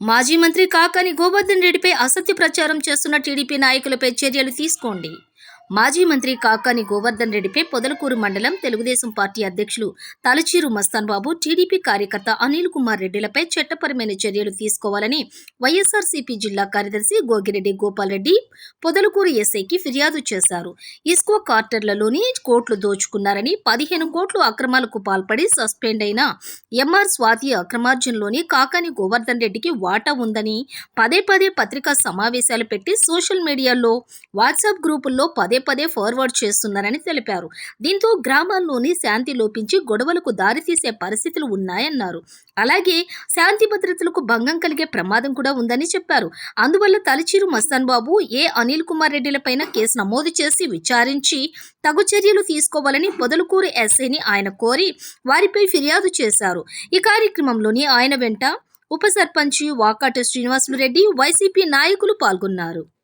మాజీ మంత్రి కాకాని గోవర్ధన్ రెడ్డిపై అసత్య ప్రచారం చేస్తున్న టీడీపీ నాయకులపై చర్యలు తీసుకోండి. మాజీ మంత్రి కాకాని గోవర్ధన్ రెడ్డిపై పొదలకూరు మండలం తెలుగుదేశం పార్టీ అధ్యక్షులు తలచీరు మస్తాన్ బాబు టీడీపీ కార్యకర్త అనిల్ కుమార్ రెడ్డిలపై చట్టపరమైన చర్యలు తీసుకోవాలని వైఎస్ఆర్సీపీ జిల్లా కార్యదర్శి గోగిరెడ్డి గోపాల్ రెడ్డి పొదలకూరు ఎస్ఐకి ఫిర్యాదు చేశారు. ఇస్కో క్వార్టర్లలోని కోట్లు దోచుకున్నారని పదిహేను కోట్లు అక్రమాలకు పాల్పడి సస్పెండ్ అయిన ఎంఆర్ స్వాతి అక్రమార్జనలోని కాకాని గోవర్ధన్ రెడ్డికి వాటా ఉందని పదే పదే పత్రికా సమావేశాలు పెట్టి సోషల్ మీడియాలో వాట్సాప్ గ్రూపుల్లో పదే పదే పదే ఫార్వర్డ్ చేస్తున్నారని తెలిపారు. దీంతో గ్రామాల్లోని శాంతి లోపించి గొడవలకు దారితీసే పరిస్థితులు ఉన్నాయన్నారు. అలాగే శాంతి భద్రతలకు భంగం కలిగే ప్రమాదం కూడా ఉందని చెప్పారు. అందువల్ల తలచీరు మస్తాన్ బాబు ఏ అనిల్ కుమార్ రెడ్డిలపైన కేసు నమోదు చేసి విచారించి తగు చర్యలు తీసుకోవాలని పొదలకూరు ఎస్ఐని ఆయన కోరి వారిపై ఫిర్యాదు చేశారు. ఈ కార్యక్రమంలోని ఆయన వెంట ఉప సర్పంచి వాకాటి శ్రీనివాసులు రెడ్డి వైసీపీ నాయకులు పాల్గొన్నారు.